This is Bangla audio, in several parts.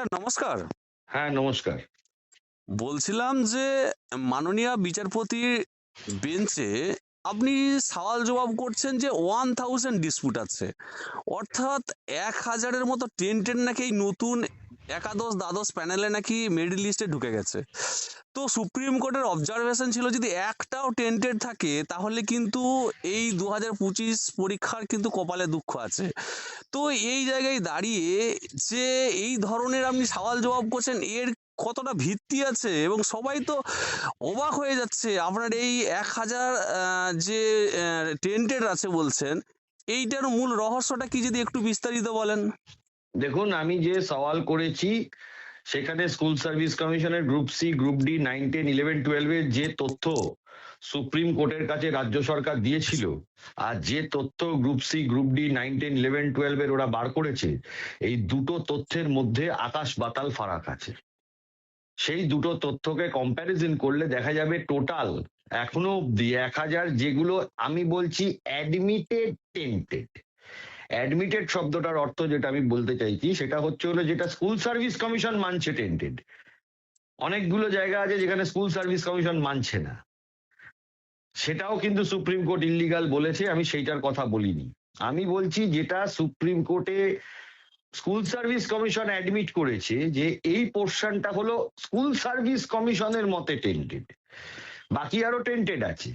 স্যার নমস্কার। হ্যাঁ নমস্কার। বলছিলাম যে মাননীয় বিচারপতির বেঞ্চে আপনি সওয়াল জবাব করছেন যে ওয়ান থাউজেন্ড ডিসপুট আছে। অর্থাৎ এক হাজারের মতো টেন টেন নাকি এই নতুন একাদশ দ্বাদশ প্যানেলে নাকি মেরিট লিস্টে ঢুকে গেছে। তো সুপ্রিম কোর্টের অবজারভেশন ছিল যদি একটাও টেন্টেড থাকে, তাহলে কিন্তু এই দু হাজার পঁচিশ পরীক্ষার কিন্তু কপালে দুঃখ আছে। তো এই জায়গায় দাঁড়িয়ে যে এই ধরনের আপনি সওয়াল জবাব করছেন, এর কতটা ভিত্তি আছে? এবং সবাই তো অবাক হয়ে যাচ্ছে, আপনার এই এক হাজার যে টেন্টেড আছে বলছেন, এইটার মূল রহস্যটা কি যদি একটু বিস্তারিত বলেন? দেখুন, আমি যে সওয়াল করেছি, সেখানে স্কুল সার্ভিস কমিশনের group C, group D, nine, ten, eleven টুয়েলভের যে তথ্য সুপ্রিম কোর্টের কাছে রাজ্য সরকার দিয়েছিল আর যে তথ্য group C, group D, nine, ten, eleven, টুয়েলভের ওরা বার করেছে, এই দুটো তথ্যের মধ্যে আকাশ বাতাল ফারাক আছে। সেই দুটো তথ্যকে কম্প্যারিজন করলে দেখা যাবে টোটাল এখনও অব্দি এক হাজার যেগুলো আমি বলছি অ্যাডমিটেড টেন্টেড অ্যাডমিটেড শব্দটার অর্থ যেটা আমি বলতে চাইছি, সেটা হচ্ছে হলো যেটা স্কুল সার্ভিস কমিশন মানছে টেন্টেড অনেকগুলো জায়গা আছে যেখানে স্কুল সার্ভিস কমিশন মানছে না। সেটাও কিন্তু সুপ্রিম কোর্ট ইলিগাল বলেছে, আমি সেইটার কথা বলিনি। আমি বলছি যেটা সুপ্রিম কোর্টে স্কুল সার্ভিস কমিশন অ্যাডমিট করেছে যে এই পোর্শনটা হলো স্কুল সার্ভিস কমিশনের মতে টেন্টেড বাকি আরও টেন্টেড আছে।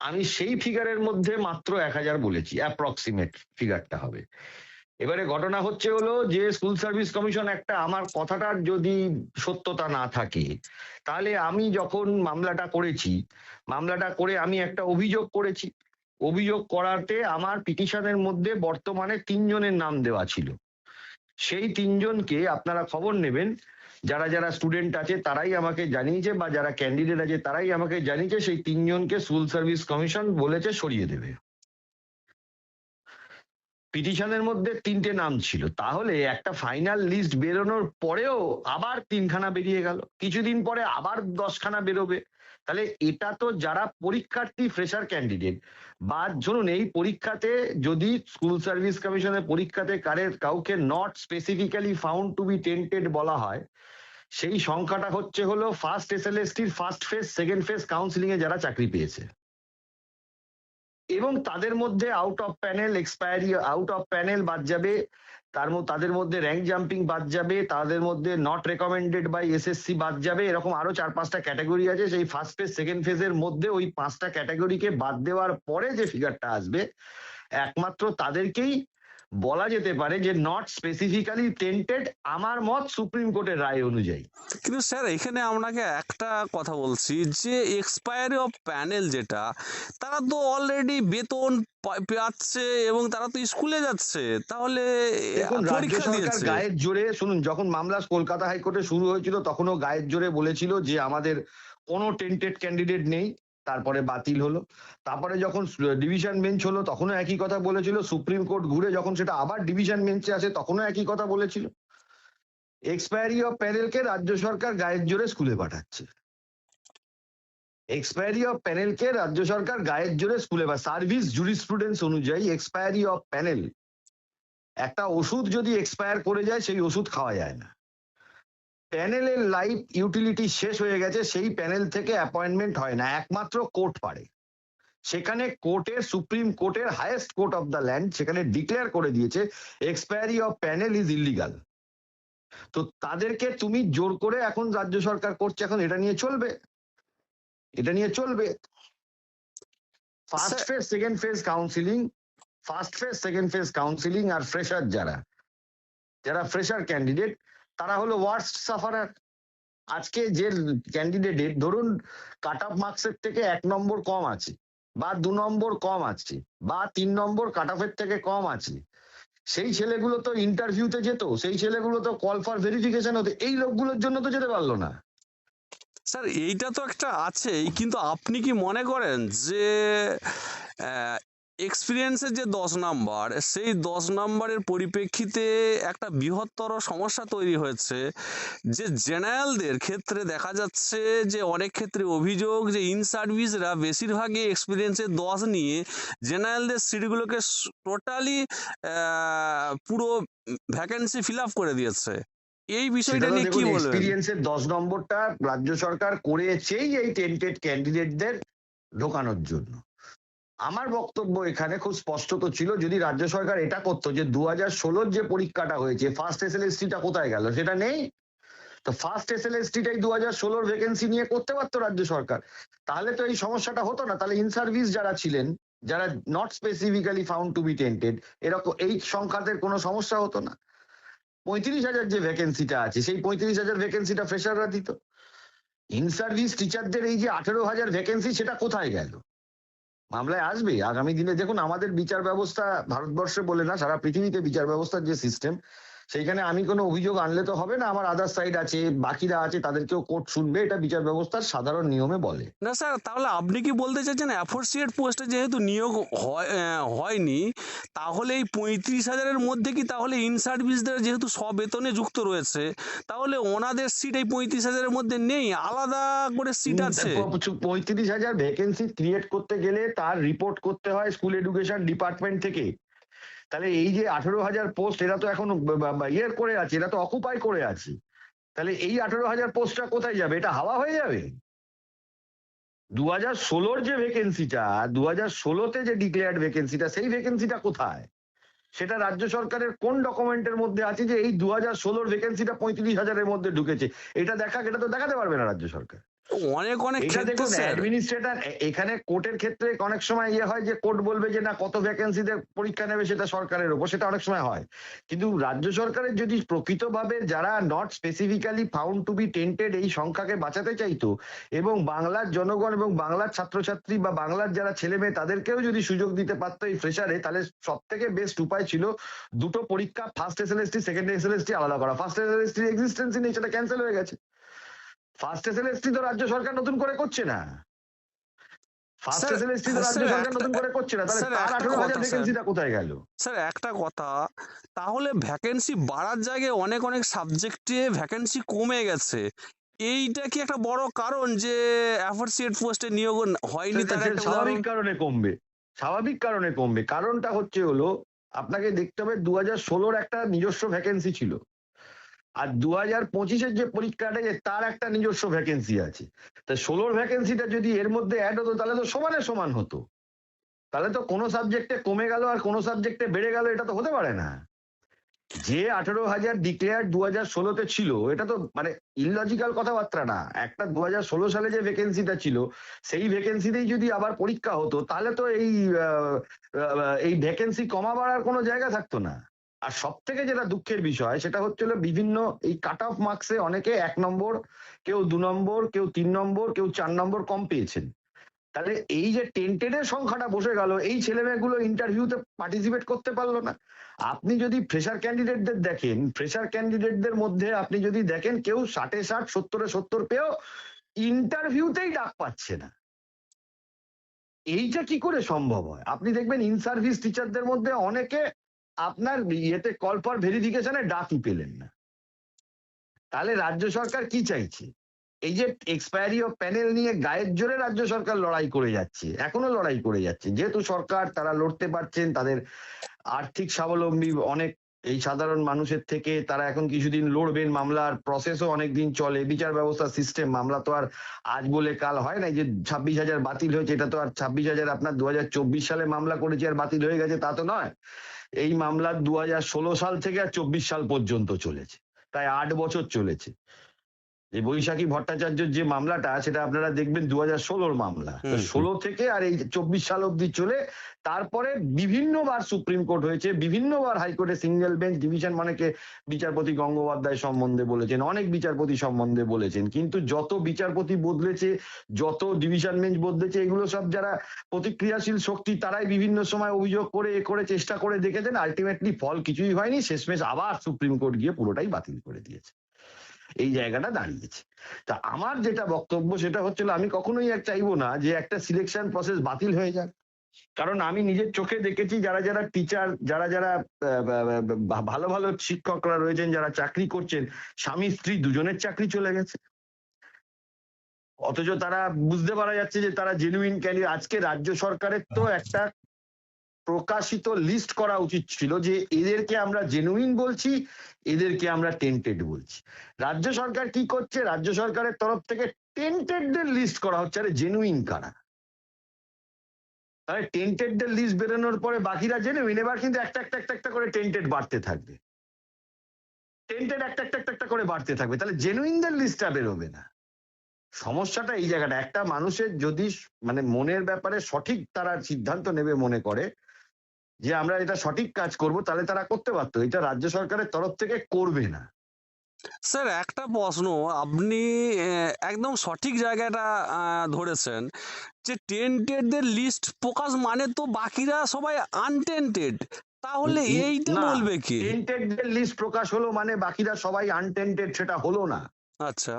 আমি সেই ফিগারের মধ্যে মাত্র এক হাজার বলেছি অ্যাপ্রক্সিমেট ফিগারটা হবে। এবারে ঘটনা হচ্ছে হলো যে স্কুল সার্ভিস কমিশন একটা আমার কথাটার যদি সত্যতা না থাকে, তাহলে আমি যখন মামলাটা করেছি, মামলাটা করে আমি একটা অভিযোগ করেছি। অভিযোগ করাতে আমার পিটিশনের মধ্যে বর্তমানে তিনজনের নাম দেওয়া ছিল। সেই তিনজনকে আপনারা খবর নেবেন যারা যারা স্টুডেন্ট আছে, তারাই আমাকে জানিয়েছে বা যারা ক্যান্ডিডেট আছে, তারাই আমাকে জানিয়েছে, সেই তিনজনকে স্কুল সার্ভিস কমিশন বলেছে সরিয়ে দেবে। পিটিশনের মধ্যে তিনটে নাম ছিল। তাহলে একটা ফাইনাল লিস্ট বেরোনোর পরেও আবার তিনখানা বেরিয়ে গেল। কিছুদিন পরে আবার দশখানা বেরোবে। তাহলে এটা তো যারা পরীক্ষার্থী ফ্রেশার ক্যান্ডিডেট বা ধরুন এই পরীক্ষাতে যদি স্কুল সার্ভিস কমিশনের পরীক্ষাতে কারের কাউকে not specifically found to be tainted বলা হয়, সেই সংখ্যাটা হচ্ছে হলো first S এসএলএসটির first phase second phase counselling এ যারা চাকরি পেয়েছে। এবং তাদের মধ্যে out of panel expiry out of panel বাদ যাবে। তার তাদের মধ্যে র্যাঙ্ক জাম্পিং বাদ যাবে, তাদের মধ্যে নট রেকমেন্ডেড বাই এসএসসি বাদ যাবে, এরকম আরও চার পাঁচটা ক্যাটাগরি আছে, সেই ফার্স্ট ফেজ সেকেন্ড ফেজের মধ্যে ওই পাঁচটা ক্যাটাগরিকে বাদ দেওয়ার পরে যে ফিগারটা আসবে, একমাত্র তাদেরকেই বলা যেতে পারে যে নট স্পেসিফিক্যালি টেন্টেড আমার মত সুপ্রিম কোর্টের রায় অনুযায়ী। কিন্তু স্যার এখানে আপনাকে একটা কথা বলছি যে এক্সপায়ারি অফ প্যানেল যেটা তারা তো অলরেডি বেতন পাচ্ছে এবং তারা তো স্কুলে যাচ্ছে তাহলে পরীক্ষা দিয়েছে। গায়ের জোরে শুনুন যখন মামলা কলকাতা হাইকোর্টে শুরু হয়েছিল তখনও গায়ের জোরে বলেছিল যে আমাদের কোনো টেন্টেড ক্যান্ডিডেট নেই। তারপরে বাতিল হলো। তারপরে যখন ডিভিশন বেঞ্চ হলো, তখনও একই কথা বলেছিল। সুপ্রিম কোর্ট ঘুরে যখন সেটা আবার ডিভিশন বেঞ্চে আসে, তখনও একই কথা বলেছিল। এক্সপায়ারি অফ প্যানেলকে রাজ্য সরকার গায়ের জোরে স্কুলে পাঠাচ্ছে। এক্সপায়ারি অফ প্যানেলকে রাজ্য সরকার গায়ের জোরে স্কুলে বা সার্ভিস জুরিস্প্রুডেন্স অনুযায়ী এক্সপায়ারি অফ প্যানেল, একটা ওষুধ যদি এক্সপায়ার করে যায়, সেই ওষুধ খাওয়া যায় না। প্যানেলের লাইফ ইউটিলিটি শেষ হয়ে গেছে সেই প্যানেল থেকে অ্যাপয়েন্টমেন্ট হয় না একমাত্র কোর্ট পারে। সেখানে কোর্টের সুপ্রিম কোর্টের highest court of the land সেখানে ডিক্লেয়ার করে দিয়েছে expiry of panel is illegal তো তাদেরকে তুমি জোর করে এখন রাজ্য সরকার করছে এখন এটা নিয়ে চলবে। এটা নিয়ে চলবে। First phase second phase counselling first phase second phase counselling আর ফ্রেশার যারা যারা ফ্রেশার ক্যান্ডিডেট তারা হলো ওয়ার্স্ট সাফারার আজকে যে ক্যান্ডিডেটের ধরুন কাট অফ মার্কসের থেকে এক নম্বর কম আছে, বা দু নম্বর কম আছে, বা তিন নম্বর কাট অফের থেকে কম আছে, সেই ছেলেগুলো তো ইন্টারভিউতে যেত, সেই ছেলেগুলো তো কল ফর ভেরিফিকেশন হতো, এই লোকগুলোর জন্য তো যেতে পারল না। স্যার এইটা তো একটা আছেই, কিন্তু আপনি কি মনে করেন যে এক্সপিরিয়েন্সের যে দশ নাম্বার সেই দশ নাম্বারের পরিপ্রেক্ষিতে একটা বৃহত্তর সমস্যা তৈরি হয়েছে যে জেনারেলদের ক্ষেত্রে দেখা যাচ্ছে যে অনেক ক্ষেত্রে অভিযোগ যে ইন সার্ভিসরা বেশিরভাগই এক্সপিরিয়েন্সের দশ নিয়ে জেনারেলদের সিটগুলোকে টোটালি পুরো ভ্যাকেন্সি ফিল আপ করে দিয়েছে। এই বিষয়টা নিয়ে কি বলবেন? এক্সপিরিয়েন্সের দশ নম্বরটা রাজ্য সরকার করেছেই এই টেন্টেড ক্যান্ডিডেটদের ঢোকানোর জন্য। আমার বক্তব্য এখানে খুব স্পষ্টত ছিল, যদি রাজ্য সরকার এটা করতো যে দু হাজার ষোলোর যে পরীক্ষাটা হয়েছে ফার্স্ট এস এল টা কোথায় গেল? সেটা নেই? তো ফার্স্ট এস এল টাই দু হাজার ষোলোর ভ্যাকেন্সি নিয়ে করতে পারতো রাজ্য সরকার। তাহলে তো এই সমস্যাটা হতো না। তাহলে ইন সার্ভিস যারা ছিলেন, যারা not specifically found to be tainted এরকম এই সংখ্যাদের কোনো সমস্যা হতো না। পঁয়ত্রিশ হাজার যে ভ্যাকেন্সিটা আছে, সেই পঁয়ত্রিশ হাজার ভ্যাকেন্সিটা ফ্রেশাররা দিত। ইন সার্ভিস টিচারদের এই যে আঠেরো হাজার ভ্যাকেন্সি সেটা কোথায় গেল? মামলায় আসবে। আগামী দিনে দেখুন, আমাদের বিচার ব্যবস্থা ভারতবর্ষে বলে না, সারা পৃথিবীতে বিচার ব্যবস্থার যে সিস্টেম সেইখানে আমি কোনো অভিযোগ আনলে তো হবে না আমার আদার সাইড আছে বাকিরা আছে তাদেরকেও কোর্ট শুনবে এটা বিচার ব্যবস্থার সাধারণ নিয়মে বলে। না স্যার তাহলে আপনি কি বলতে চাইছেন অ্যাফোর্সিয়েট পোস্টে যেহেতু নিয়োগ হয়- হয়নি তাহলে এই পঁয়ত্রিশ হাজারের মধ্যে কি তাহলে ইন সার্ভিসদের যেহেতু সবেতনে যুক্ত রয়েছে তাহলে ওনাদের সিট এই পঁয়ত্রিশ হাজারের মধ্যে নেই আলাদা করে সিট আছে? পঁয়ত্রিশ হাজার ভ্যাকেন্সি ক্রিয়েট করতে গেলে তার রিপোর্ট করতে হয় স্কুল এডুকেশন ডিপার্টমেন্ট থেকে। তাহলে এই যে আঠেরো হাজার পোস্ট এরা তো এখন ইয়ে করে আছে, এরা তো অকুপাই করে আছে। তাহলে এই আঠেরো হাজার পোস্টটা কোথায় যাবে? এটা হাওয়া হয়ে যাবে? দু হাজার ষোলোর যে ভ্যাকেন্সিটা দু হাজার ষোলোতে যে ডিক্লেয়ার্ড ভ্যাকেন্সিটা সেই ভ্যাকেন্সিটা কোথায়? সেটা রাজ্য সরকারের কোন ডকুমেন্টের মধ্যে আছে যে এই দু হাজার ষোলোর ভ্যাকেন্সিটা পঁয়ত্রিশ হাজারের মধ্যে ঢুকেছে? এটা দেখা, এটা তো দেখাতে পারবে না রাজ্য সরকার। অনেক অনেক অ্যাডমিনিস্ট্রেটর এখানে কোর্টের ক্ষেত্রে অনেক সময় ইয়ে হয় যে কোর্ট বলবে যে না কত ভ্যাকেন্সিতে পরীক্ষা নেবে সেটা সরকারের উপর সেটা অনেক সময় হয়। কিন্তু রাজ্য সরকারের যদি প্রকৃতভাবে যারা not specifically found to be tainted এই সংখ্যাকে বাঁচাতে চাইতো এবং বাংলার জনগণ এবং বাংলার ছাত্রছাত্রী বা বাংলার যারা ছেলে মেয়ে তাদেরকেও যদি সুযোগ দিতে পারতো এই ফ্রেশারে তাহলে সব থেকে বেস্ট উপায় ছিল দুটো পরীক্ষা first S L S T second S L S T আলাদা করা। ফার্স্ট এস এল এস টির এক্সিস্টেন্সই নেই সেটা ক্যান্সেল হয়ে গেছে। First S L S T তো রাজ্য সরকার নতুন করে করছে না। ফার্স্ট তো রাজ্য সরকার নতুন করে করছে না। তাহলে তার একটা হাজার ভ্যাকেন্সিটা কোথায় গেল? স্যার একটা কথা। তাহলে ভ্যাকেন্সি বাড়ার জায়গায় অনেক অনেক সাবজেক্টে ভ্যাকেন্সি কমে গেছে। এইটা কি একটা বড় কারণ যে পোস্টে নিয়োগ হয়নি? তার একটা স্বাভাবিক কারণে কমবে। স্বাভাবিক কারণে কমবে। কারণটা হচ্ছে হলো আপনাকে দেখতে হবে দু হাজার ষোলোর একটা নিজস্ব ভ্যাকেন্সি ছিল। আর দু হাজার পঁচিশের যে পরীক্ষাটা যে তার একটা নিজস্ব ভ্যাকেন্সি আছে। তা ষোলোর ভ্যাকেন্সিটা যদি এর মধ্যে অ্যাড হতো, তাহলে তো সমানে সমান হতো। তাহলে তো কোনো সাবজেক্টে কমে গেল আর কোনো সাবজেক্টে বেড়ে গেল, এটা তো হতে পারে না। যে আঠেরো হাজার ডিক্লেয়ার দু হাজার ষোলোতে ছিল, এটা তো মানে ইললজিক্যাল কথাবার্তা না। একটা দু হাজার ষোলো সালে যে ভ্যাকেন্সিটা ছিল, সেই ভ্যাকেন্সিতেই যদি আবার পরীক্ষা হতো, তাহলে তো এই এই ভ্যাকেন্সি কমা বাড়ার কোনো জায়গা থাকতো না। আর সব থেকে যেটা দুঃখের বিষয়, সেটা হচ্ছিল বিভিন্ন এই কাট অফ মার্কসে অনেকে এক নম্বর, কেউ দু নম্বর, কেউ তিন নম্বর, কেউ চার নম্বর কম পেয়েছেন। তাহলে এই যে টেন্টেডের সংখ্যাটা বসে গেল, এই ছেলেমেয়েগুলো ইন্টারভিউতে পার্টিসিপেট করতে পারল না। আপনি যদি ফ্রেশার ক্যান্ডিডেটদের দেখেন ফ্রেশার ক্যান্ডিডেটদের মধ্যে আপনি যদি দেখেন, কেউ ষাটে ষাট, সত্তরে সত্তর পেয়েও ইন্টারভিউতেই ডাক পাচ্ছে না। এইটা কি করে সম্ভব হয়? আপনি দেখবেন ইন সার্ভিস টিচারদের মধ্যে অনেকে আপনার ইয়েতে কল ফর ভেরিফিকেশনে ডাকই পেলেন না। তাহলে রাজ্য সরকার কি চাইছে? এই যে এক্সপায়ারি অফ প্যানেল নিয়ে গায়ের জোরে রাজ্য সরকার লড়াই করে যাচ্ছে, এখনও লড়াই করে যাচ্ছে। যেহেতু সরকার, তারা লড়তে পারছেন, তাদের আর্থিক স্বাবলম্বী অনেক এই সাধারণ মানুষের থেকে তারা এখন কিছুদিন লড়বেন, মামলার প্রসেসও অনেক দিন চলে, বিচার ব্যবস্থা সিস্টেম মামলা তো আর আজ বলে কাল হয় না যে ছাব্বিশ হাজার বাতিল হয়েছে, এটা তো আর ছাব্বিশ হাজার আপনার দু হাজার চব্বিশ সালে মামলা করেছে আর বাতিল হয়ে গেছে, তা তো নয়। এই মামলা দু হাজার ষোলো সাল থেকে আর চব্বিশ সাল পর্যন্ত চলেছে। প্রায় আট বছর চলেছে। যে বৈশাখী ভট্টাচার্যের যে মামলাটা সেটা আপনারা দেখবেন দু হাজার ষোলোর মামলা। ষোলো থেকে আর এই চব্বিশ সাল অব্দি চলে তারপরে বিভিন্নবার সুপ্রিম কোর্ট হয়েছে বিভিন্নবার হাইকোর্টে সিঙ্গেল বেঞ্চ ডিভিশন অনেকে বিচারপতি গঙ্গোপাধ্যায় সম্বন্ধে বলেছেন অনেক বিচারপতি সম্বন্ধে বলেছেন। কিন্তু যত বিচারপতি বদলেছে যত ডিভিশন বেঞ্চ বদলেছে এগুলো সব যারা প্রতিক্রিয়াশীল শক্তি তারাই বিভিন্ন সময় অভিযোগ করে এ করে চেষ্টা করে দেখেছেন। আলটিমেটলি ফল কিছুই হয়নি শেষমেশ আবার সুপ্রিম কোর্ট গিয়ে পুরোটাই বাতিল করে দিয়েছে। এই জায়গাটা দাঁড়িয়েছে তা আমার যেটা বক্তব্য সেটা হচ্ছিল আমি কখনোই এক চাইব না যে একটা সিলেকশন প্রসেস বাতিল হয়ে যাক। কারণ আমি নিজের চোখে দেখেছি যারা যারা টিচার যারা যারা ভালো ভালো শিক্ষকরা রয়েছেন যারা চাকরি করছেন স্বামী স্ত্রী দুজনের চাকরি চলে গেছে। অথচ তারা বুঝতে পারা যাচ্ছে যে তারা জেনুইন ক্যান্ডিডেট আজকে রাজ্য সরকারের তো একটা প্রকাশিত লিস্ট করা উচিত ছিল যে এদেরকে আমরা জেনুইন বলছি, এদেরকে আমরা টেন্টেড বলছি। রাজ্য সরকার কি করছে? রাজ্য সরকারের তরফ থেকে টেন্টেডদের লিস্ট করা হচ্ছে। আরে জেনুইন কারা? তাহলে টেন্টেডদের লিস্ট বেরোনোর পরে বাকিরা জেনুইন এবার কিন্তু একটা একটা একটা একটা করে টেন্টেড বাড়তে থাকবে। টেন্টেড একটা একটা একটা একটা করে বাড়তে থাকবে। তাহলে জেনুইনদের লিস্টটা বেরোবে না। সমস্যাটা এই জায়গাটা। একটা মানুষের যদি মানে মনের ব্যাপারে সঠিক তারা সিদ্ধান্ত নেবে মনে করে যে আমরা এটা সঠিক কাজ করব তাহলে তারা করতে পারতো এটা রাজ্য সরকারের তরফ থেকে করবে না। স্যার একটা প্রশ্ন। আপনি একদম সঠিক জায়গাটা ধরেছেন যে টেন্টেডদের লিস্ট প্রকাশ মানে তো বাকিরা সবাই আনটেন্টেড তাহলে এইটা বলবে কি? টেন্টেডদের লিস্ট প্রকাশ হলো মানে বাকিরা সবাই আনটেন্টেড সেটা হলো না। আচ্ছা।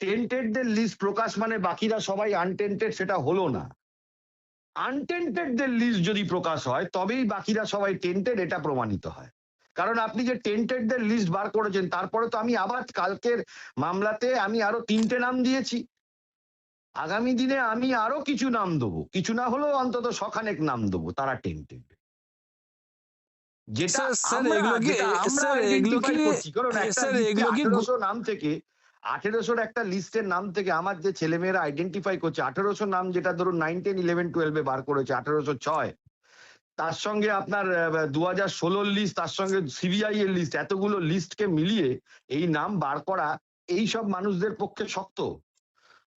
টেন্টেডদের লিস্ট প্রকাশ মানে বাকিরা সবাই আনটেন্টেড সেটা হলো না। আনটেন্টেডদের লিস্ট যদি প্রকাশ হয় তবেই বাকিরা সবাই টেন্টেড এটা প্রমাণিত হয়। কারণ আপনি যে টেন্টেডদের লিস্ট বার করেছেন তারপরে তো আমি আবার কালকের মামলাতে আমি আরও তিনটে নাম দিয়েছি। আগামী দিনে আমি আরও কিছু নাম দেবো। কিছু না হলেও অন্তত সখানেক নাম দেবো তারা টেন্টেড যেটা স্যার, স্যার, আমরা- এগুলো কি- যেটা আমরা স্যার, এগুলো identify কি- করছি, কারণ একটা স্যার, লিস্টে এগুলো কি- 1800 নাম থেকে আঠেরোশোর একটা লিস্টের নাম থেকে আমার যে ছেলেমেয়েরা আইডেন্টিফাই করছে আঠেরোশো নাম যেটা ধরুন নাইন টেন ইলেভেন টুয়েলভে বার করেছে, আঠেরোশো ছয়। তার সঙ্গে আপনার দু হাজার ষোলোর লিস্ট তার সঙ্গে সিবিআই এর লিস্ট এতগুলো লিস্টকে মিলিয়ে এই নাম বার করা এই সব মানুষদের পক্ষে শক্ত।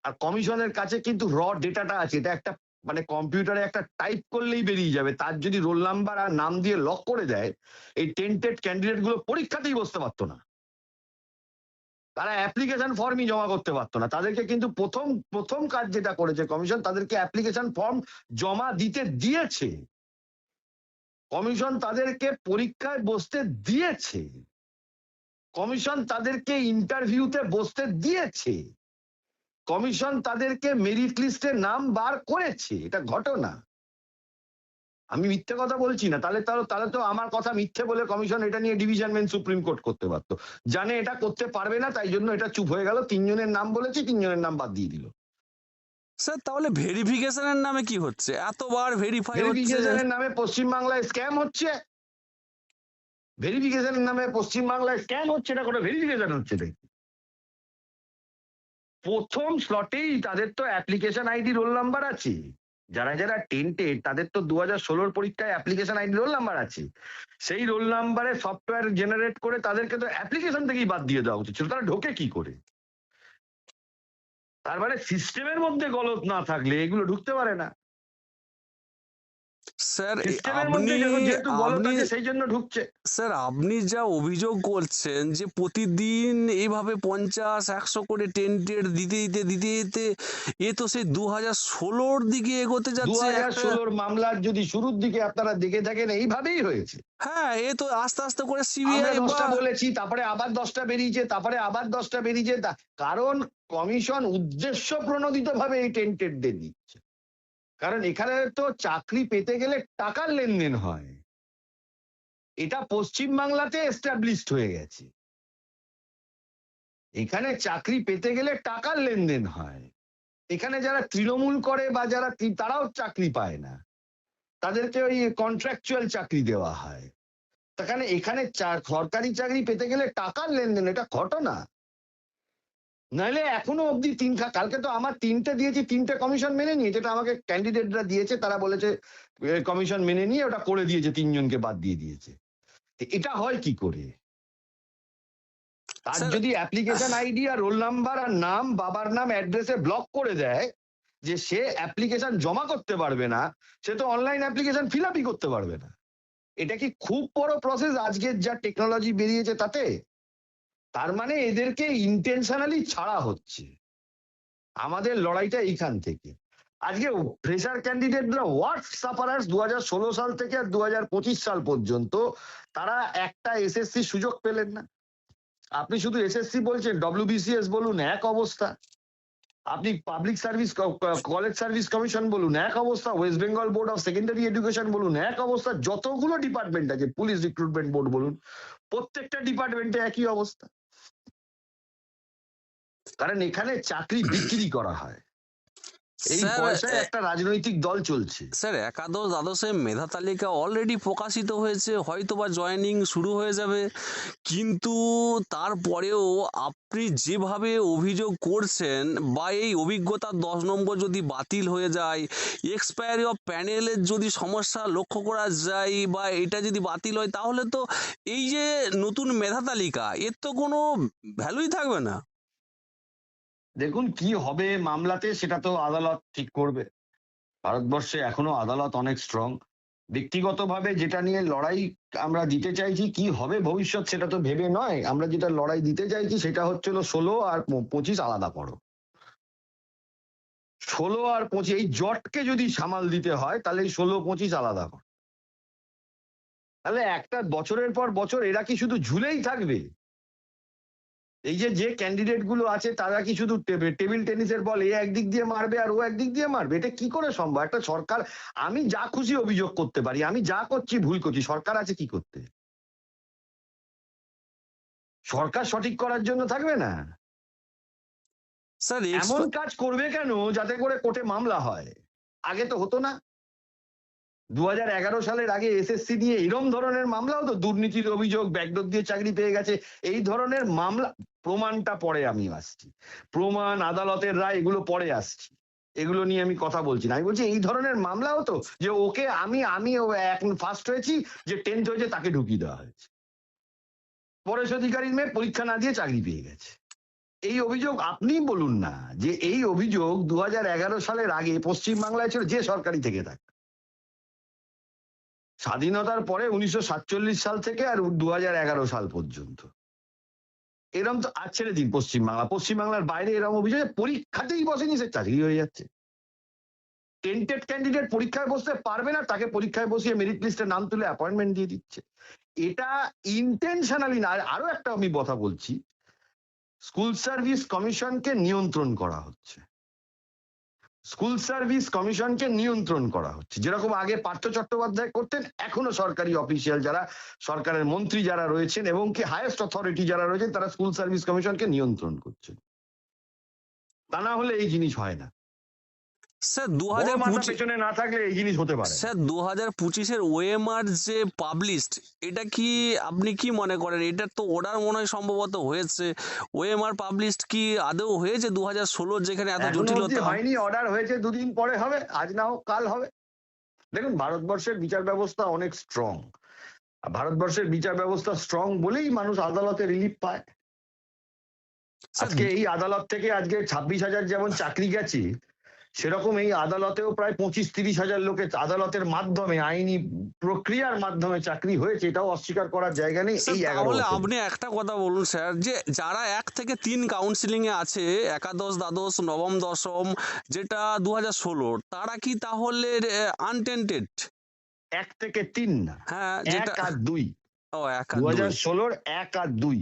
আর কমিশনের কাছে কিন্তু র ডেটাটা আছে, এটা একটা মানে কম্পিউটারে একটা টাইপ করলেই বেরিয়ে যাবে। তার যদি রোল নাম্বার আর নাম দিয়ে লক করে দেয়, এই টেন্টেড ক্যান্ডিডেটগুলো পরীক্ষাতেই বসতে পারতো না। তারা অ্যাপ্লিকেশন ফর্মই জমা করতে পারতো না। তাদেরকে কিন্তু প্রথম প্রথম কাজ যেটা করেছে কমিশন তাদেরকে অ্যাপ্লিকেশন ফর্ম জমা দিতে দিয়েছে। কমিশন তাদেরকে পরীক্ষায় বসতে দিয়েছে। কমিশন তাদেরকে ইন্টারভিউতে বসতে দিয়েছে। কমিশন তাদেরকে মেরিট লিস্টে নাম বার করেছে। এটা ঘটনা। আমি মিথ্যে কথা বলছি না তাহলে তাহলে তাহলে তো আমার কথা মিথ্যে বলে কমিশন এটা নিয়ে ডিভিশন বেঞ্চ সুপ্রিম কোর্ট করতে পারতো জানে এটা করতে পারবে না তাই জন্য এটা চুপ হয়ে গেল তিনজনের নাম বলেছে তিনজনের নাম বাদ দিয়ে দিল। স্যার তাহলে ভেরিফিকেশনের নামে কি হচ্ছে? এতবার ভেরিফাই হচ্ছে ভেরিফিকেশনের নামে পশ্চিমবাংলায় স্ক্যাম হচ্ছে। ভেরিফিকেশনের নামে পশ্চিমবাংলায় স্ক্যাম হচ্ছে এটা কোনো ভেরিফিকেশন হচ্ছে নাকি? প্রথম স্লটেই তাদের তো অ্যাপ্লিকেশন আইডি রোল নাম্বার আছে। যারা যারা টেন্টেড তাদের তো দু হাজার ষোলোর পরীক্ষায় অ্যাপ্লিকেশন আইডি রোল নাম্বার আছে। সেই রোল নাম্বারে সফটওয়্যার জেনারেট করে তাদেরকে তো অ্যাপ্লিকেশন থেকেই বাদ দিয়ে দেওয়া উচিত ছিল। তারা ঢোকে কি করে? তার মানে সিস্টেমের মধ্যে গলত না থাকলে এগুলো ঢুকতে পারে না। স্যার আপনি আপনি সেই জন্য ঢুকছে। স্যার আপনি যা অভিযোগ করছেন যে প্রতিদিন এইভাবে পঞ্চাশ একশো করে টেন্টেড দিতে দিতে দিতে দিতে এ তো সেই দু হাজার ষোলোর দিকে এগোতে যাচ্ছে। ষোলোর মামলার যদি শুরুর দিকে আপনারা দেখে থাকেন এইভাবেই হয়েছে। হ্যাঁ এ তো আস্তে আস্তে করে সিবিআই বলেছি তারপরে আবার দশটা বেরিয়েছে তারপরে আবার দশটা বেরিয়েছে কারণ কমিশন উদ্দেশ্য প্রণোদিত ভাবে এই টেন্টেডদের দিচ্ছে। কারণ এখানে তো চাকরি পেতে গেলে টাকার লেনদেন হয়। এটা পশ্চিম বাংলাতে এস্টাবলিশড হয়ে গেছে। এখানে চাকরি পেতে গেলে টাকার লেনদেন হয়। এখানে যারা তৃণমূল করে বা যারা তারাও চাকরি পায় না। তাদেরকে ওই কন্ট্রাকচুয়াল চাকরি দেওয়া হয়। সেখানে এখানে সরকারি চাকরি পেতে গেলে টাকার লেনদেন, এটা ঘটনা। নাহলে এখনও অবধি তিন কালকে তো আমার তিনটে দিয়েছি তিনটে কমিশন মেনে নিয়ে যেটা আমাকে ক্যান্ডিডেটরা দিয়েছে তারা বলেছে কমিশন মেনে নিয়ে ওটা করে দিয়েছে তিনজনকে বাদ দিয়ে দিয়েছে। এটা হয় কি করে? তার যদি অ্যাপ্লিকেশন আইডি আর রোল নাম্বার আর নাম বাবার নাম অ্যাড্রেসে ব্লক করে দেয় যে সে অ্যাপ্লিকেশন জমা করতে পারবে না সে তো অনলাইন অ্যাপ্লিকেশন ফিল করতে পারবে না। এটা কি খুব বড় প্রসেস আজকের যা টেকনোলজি বেরিয়েছে তাতে? তার মানে এদেরকে ইন্টেনশনালি ছাড়া হচ্ছে। আমাদের লড়াইটা এইখান থেকে। আজকে ফ্রেশার ক্যান্ডিডেটরা হোয়াট সাফারার্স দু সাল থেকে আর দু সাল পর্যন্ত তারা একটা এসএসসি সুযোগ পেলেন না। আপনি শুধু এসএসসি বলছেন ডব্লিউবিসিএস বলুন, এক অবস্থা। আপনি public service college service commission বলুন, এক অবস্থা। West Bengal board of secondary education বলুন, এক অবস্থা। যতগুলো ডিপার্টমেন্ট আছে পুলিশ রিক্রুটমেন্ট বোর্ড বলুন, প্রত্যেকটা ডিপার্টমেন্টে একই অবস্থা। কারণ এখানে চাকরি বিক্রি করা হয়। এই পয়সায় একটা রাজনৈতিক দল চলছে। স্যার একাদশ দ্বাদশে মেধা তালিকা অলরেডি প্রকাশিত হয়েছে হয়তো বা জয়েনিং শুরু হয়ে যাবে। কিন্তু তারপরেও আপনি যেভাবে অভিযোগ করছেন বা এই অভিজ্ঞতার দশ নম্বর যদি বাতিল হয়ে যায় এক্সপায়ারি অফ প্যানেলের যদি সমস্যা লক্ষ্য করা যায় বা এটা যদি বাতিল হয় তাহলে তো এই যে নতুন মেধা তালিকা এর তো কোনো ভ্যালুই থাকবে না। দেখুন কি হবে মামলাতে, সেটা তো আদালত ঠিক করবে। ভারতবর্ষে এখনও আদালত অনেক স্ট্রং ব্যক্তিগতভাবে যেটা নিয়ে লড়াই আমরা দিতে চাইছি, কি হবে ভবিষ্যৎ সেটা তো ভেবে নয়। আমরা যেটা লড়াই দিতে চাইছি, সেটা হচ্ছিল ষোলো আর পঁচিশ আলাদা করো। ষোলো আর পঁচিশ, এই জটকে যদি সামাল দিতে হয়, তাহলে এই ষোলো, পঁচিশ আলাদা করো। তাহলে একটা বছরের পর বছর, এরা কি শুধু ঝুলেই থাকবে? এই যে যে ক্যান্ডিডেটগুলো আছে তারা কি শুধু টেবিল টেবিল টেনিসের বল এ একদিক দিয়ে মারবে আর ও একদিক দিয়ে মারবে? এটা কি করে সম্ভব? একটা সরকার আমি যা খুশি অভিযোগ করতে পারি আমি যা করছি ভুল করছি সরকার আছে কি করতে? সরকার সঠিক করার জন্য থাকবে না? এমন কাজ করবে কেন যাতে করে কোর্টে মামলা হয়? আগে তো হতো না। দু হাজার এগারো সালের আগে এসএসসি নিয়ে এরম ধরনের মামলাও তো দুর্নীতির অভিযোগ, ব্যাকডোর দিয়ে চাকরি পেয়ে গেছে। এই ধরনের মামলা, প্রমাণটা পরে আমি আসছি। প্রমাণ, আদালতের রায়, এগুলো পরে আসছি। এগুলো নিয়ে আমি কথা বলছি না। আমি বলছি, এই ধরনের মামলা হতো যে ওকে আমি আমি এক ফার্স্ট হয়েছি, যে টেন্থ হয়েছে তাকে ঢুকিয়ে দেওয়া হয়েছে। পরেশ অধিকারীর মেয়ে পরীক্ষা না দিয়ে চাকরি পেয়ে গেছে। এই অভিযোগ আপনি বলুন না যে এই অভিযোগ দু হাজার এগারো সালের আগে পশ্চিমবাংলায় ছিল, যে সরকারি থেকে থাক স্বাধীনতার পরে উনিশশো সাতচল্লিশ সাল থেকে আর দুহাজার এগারো সাল পর্যন্ত। এরম তো আর ছেড়ে দিন পশ্চিমবাংলা। পশ্চিমবাংলার বাইরে এরম অভিযোগ পরীক্ষাতেই বসেনি সে চাকরি হয়ে যাচ্ছে। টেন্টেড ক্যান্ডিডেট পরীক্ষায় বসতে পারবে না, তাকে পরীক্ষায় বসিয়ে মেরিট লিস্টে নাম তুলে অ্যাপয়েন্টমেন্ট দিয়ে দিচ্ছে। এটা ইন্টেনশনালি না, আরও একটা আমি কথা বলছি স্কুল সার্ভিস কমিশনকে নিয়ন্ত্রণ করা হচ্ছে। স্কুল সার্ভিস কমিশনকে নিয়ন্ত্রণ করা হচ্ছে। যেরকম আগে পার্থ চট্টোপাধ্যায় করতেন, এখনও সরকারি অফিসিয়াল যারা, সরকারের মন্ত্রী যারা রয়েছেন এবং কি হায়েস্ট অথরিটি যারা রয়েছেন, তারা স্কুল সার্ভিস কমিশনকে নিয়ন্ত্রণ করছেন। তা না হলে এই জিনিস হয় না। স্যার দু বড় হাজার পেছনে না থাকলে এই জিনিস হতে পারে। স্যার দু হাজার পঁচিশের ওএমআর যে পাবলিশড এটা কি আপনি কি মনে করেন? তো অর্ডার মনে হয় সম্ভবত হয়েছে। ওএমআর পাবলিশড কি আদৌ হয়েছে দু হাজার ষোলোর যেখানে এত জটিলতা? হয়নি অর্ডার হয়েছে দুদিন পরে হবে আজ না হোক কাল হবে। দেখুন ভারতবর্ষের বিচার ব্যবস্থা অনেক স্ট্রং ভারতবর্ষের বিচার ব্যবস্থা স্ট্রং বলেই মানুষ আদালতে রিলিফ পায়। আজকে এই আদালত থেকে আজকে ছাব্বিশ হাজার যেমন চাকরি গেছে সেরকম এই আদালতেও প্রায় পঁচিশ তিরিশ হাজার লোকের আদালতের মাধ্যমে আইনি প্রক্রিয়ার মাধ্যমে চাকরি হয়েছে এটাও অস্বীকার করার জায়গা নেই এই তাহলে আপনি একটা কথা বলুন স্যার যে যারা এক থেকে তিন কাউন্সিলিং এ আছে একাদশ দ্বাদশ নবম দশম যেটা দু হাজার ষোলোর তারা কি তাহলে আনটেন্টেড এক থেকে তিন না হ্যাঁ এক আর দুই। ও এক দু হাজার ষোলোর এক আর দুই।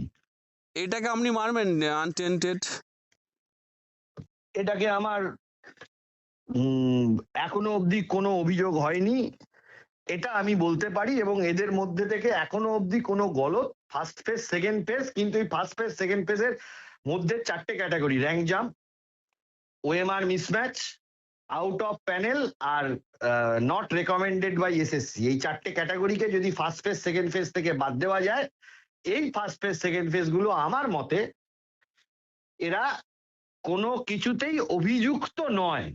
এটাকে আপনি মারবেন আনটেন্টেড এটাকে আমার এখনও অবধি কোনো অভিযোগ হয়নি। এটা আমি বলতে পারি এবং এদের মধ্যে থেকে এখনও অবধি কোনো গলত ফার্স্ট ফেজ সেকেন্ড ফেজ কিন্তু এই ফার্স্ট ফেজ সেকেন্ড ফেজের মধ্যে চারটে category rank jump OMR mismatch out of panel R not recommended by SSC এই চারটে ক্যাটাগরিকে যদি ফার্স্ট ফেজ সেকেন্ড ফেজ থেকে বাদ দেওয়া যায়, এই ফার্স্ট ফেজ সেকেন্ড ফেজগুলো আমার মতে এরা কোনো কিছুতেই অভিযুক্ত নয়।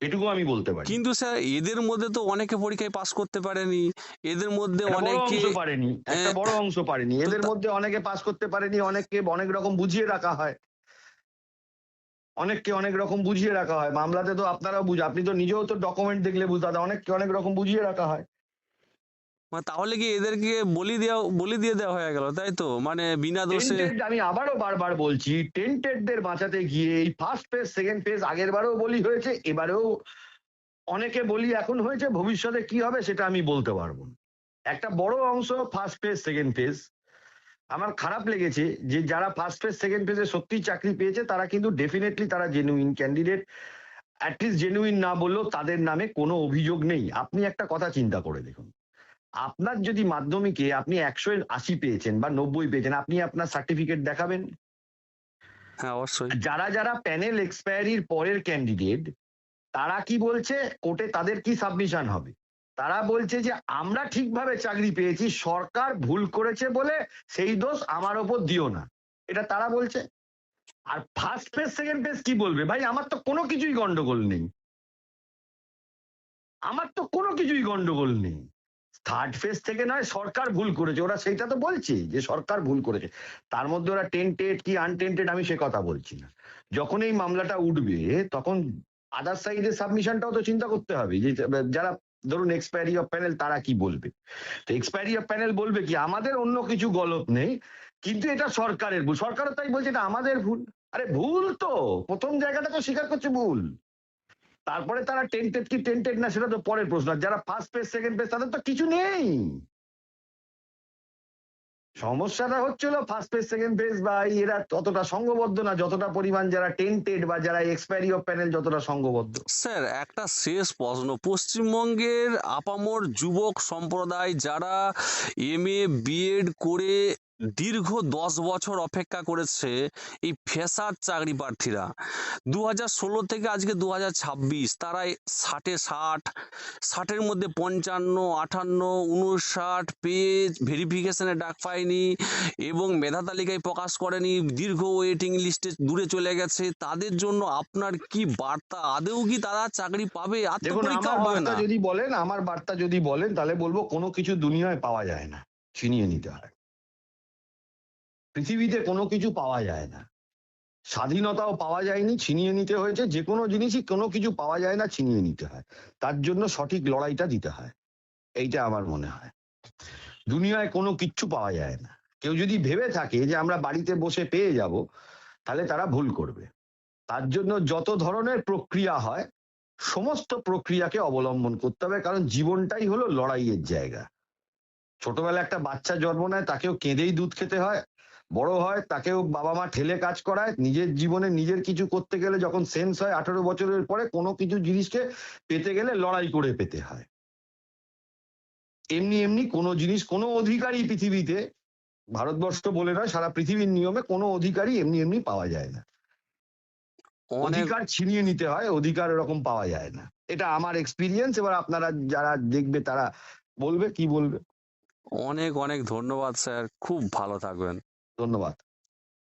এটুকু আমি বলতে পারি। কিন্তু স্যার এদের মধ্যে তো অনেকে পরীক্ষায় পাস করতে পারেনি। এদের মধ্যে অনেকে পারেনি একটা বড় অংশ পারেনি। এদের মধ্যে অনেকে পাস করতে পারেনি অনেককে অনেক রকম বুঝিয়ে রাখা হয়। অনেককে অনেক রকম বুঝিয়ে রাখা হয়। মামলাতে তো আপনারা বুঝ আপনি তো নিজেও তো ডকুমেন্ট দেখলে বুঝতে দাদা অনেককে অনেক রকম বুঝিয়ে রাখা হয়। তাহলে কি এদেরকে বলি দেওয়া বলি দিয়ে দেওয়া হয়ে গেল, তাই তো? মানে বিনা দোষে আমি আবারও বারবার বলছি টেন্টেডদের বাঁচাতে গিয়ে এই ফার্স্ট ফেজ সেকেন্ড ফেজ আগের বারেও বলি হয়েছে, এবারেও অনেকে বলি এখন হয়েছে, ভবিষ্যতে কি হবে সেটা আমি বলতে পারব একটা বড় অংশ ফার্স্ট ফেজ সেকেন্ড ফেজ আমার খারাপ লেগেছে যে যারা ফার্স্ট ফেজ সেকেন্ড ফেজে সত্যি চাকরি পেয়েছে, তারা কিন্তু ডেফিনেটলি তারা জেনুইন ক্যান্ডিডেট অ্যাটলিস্ট জেনুইন না বললেও তাদের নামে কোনো অভিযোগ নেই। আপনি একটা কথা চিন্তা করে দেখুন। আপনার যদি মাধ্যমিকে আপনি একশো আশি পেয়েছেন বা নব্বই পেয়েছেন আপনি আপনার সার্টিফিকেট দেখাবেন? হ্যাঁ অবশ্যই। যারা যারা প্যানেল এক্সপায়ারির পরের ক্যান্ডিডেট তারা কি বলছে? কোর্টে তাদের কি সাবমিশন হবে? তারা বলছে যে আমরা ঠিকভাবে চাকরি পেয়েছি সরকার ভুল করেছে বলে সেই দোষ আমার ওপর দিও না। এটা তারা বলছে? আর ফার্স্ট পেজ সেকেন্ড পেজ কি বলবে? ভাই আমার তো কোনো কিছুই গন্ডগোল নেই। আমার তো কোনো কিছুই গন্ডগোল নেই। থার্ড ফেজ থেকে নয়, সরকার ভুল করেছে। ওরা সেইটা তো বলছে যে সরকার ভুল করেছে। তার মধ্যে ওরা টেন্টেড কি আনটেন্টেড আমি সে কথা বলছি না। যখন এই মামলাটা উঠবে, তখন আদার সাইডের সাবমিশনটাও তো চিন্তা করতে হবে যে, যারা ধরুন এক্সপায়ারি অফ প্যানেল তারা কি বলবে? তো এক্সপায়ারি অফ প্যানেল বলবে কি, আমাদের অন্য কিছু গলত নেই, কিন্তু এটা সরকারের ভুল। সরকারও তাই বলছে, এটা আমাদের ভুল। আরে ভুল তো! প্রথম জায়গাটা তো স্বীকার করছে ভুল। তারপরে তারা টেন্টেড কি টেন্টেড না সেটা তো পরের প্রশ্ন। যারা ফার্স্ট পেজ সেকেন্ড পেজ তাদের তো কিছু নেই। সমস্যাটা হচ্ছিল ফার্স্ট পেজ সেকেন্ড পেজ বা এরা ততটা সংঘবদ্ধ না, যতটা পরিমাণ যারা টেন্টেড বা যারা এক্সপায়ারি অফ প্যানেল যতটা সংঘবদ্ধ স্যার একটা শেষ প্রশ্ন। পশ্চিমবঙ্গের আপামর যুবক সম্প্রদায় যারা এম এ বিএড করে দীর্ঘ দশ বছর অপেক্ষা করেছে এই ফেসার চাকরি প্রার্থীরা। দু হাজার ষোলো থেকে আজকে দু হাজার ছাব্বিশ তারা ষাটে ষাট ষাটের মধ্যে পঞ্চান্ন আটান্ন উনষাট পেজ ভেরিফিকেশনে ডাক পায়নি এবং মেধা তালিকায় প্রকাশ করেনি দীর্ঘ ওয়েটিং লিস্টে দূরে চলে গেছে। তাদের জন্য আপনার কি বার্তা? আদেও কি তারা চাকরি পাবে? যদি বলেন আমার বার্তা যদি বলেন তাহলে বলব কোনো কিছু দুনিয়ায় পাওয়া যায় না। ছিনিয়ে নিতে হয়। পৃথিবীতে কোনো কিছু পাওয়া যায় না। স্বাধীনতাও পাওয়া যায়নি, ছিনিয়ে নিতে হয়েছে যে কোনো জিনিসই কোনো কিছু পাওয়া যায় না, ছিনিয়ে নিতে হয়। তার জন্য সঠিক লড়াইটা দিতে হয়। এইটা আমার মনে হয়। দুনিয়ায় কোনো কিচ্ছু পাওয়া যায় না। কেউ যদি ভেবে থাকে যে আমরা বাড়িতে বসে পেয়ে যাব, তাহলে তারা ভুল করবে। তার জন্য যত ধরনের প্রক্রিয়া হয়, সমস্ত প্রক্রিয়াকে অবলম্বন করতে হবে, কারণ জীবনটাই হলো লড়াইয়ের জায়গা। ছোটবেলায় একটা বাচ্চা জন্ম নেয়, তাকেও কেঁদেই দুধ খেতে হয় বড় হয় তাকেও বাবা মা ঠেলে কাজ করায় নিজের জীবনে নিজের কিছু করতে গেলে যখন সেন্স হয় আঠারো বছরের পরে কোনো কিছু জিনিসকে পেতে গেলে লড়াই করে পেতে হয়। এমনি এমনি কোনো জিনিস কোনো অধিকারই পৃথিবীতে ভারতবর্ষ বলে নয় সারা পৃথিবীর নিয়মে কোনো অধিকারই এমনি এমনি পাওয়া যায় না। অধিকার ছিনিয়ে নিতে হয় অধিকার এরকম পাওয়া যায় না। এটা আমার এক্সপিরিয়েন্স এবার আপনারা যারা দেখবে তারা বলবে কি বলবে? অনেক অনেক ধন্যবাদ স্যার। খুব ভালো থাকবেন। ধন্যবাদ।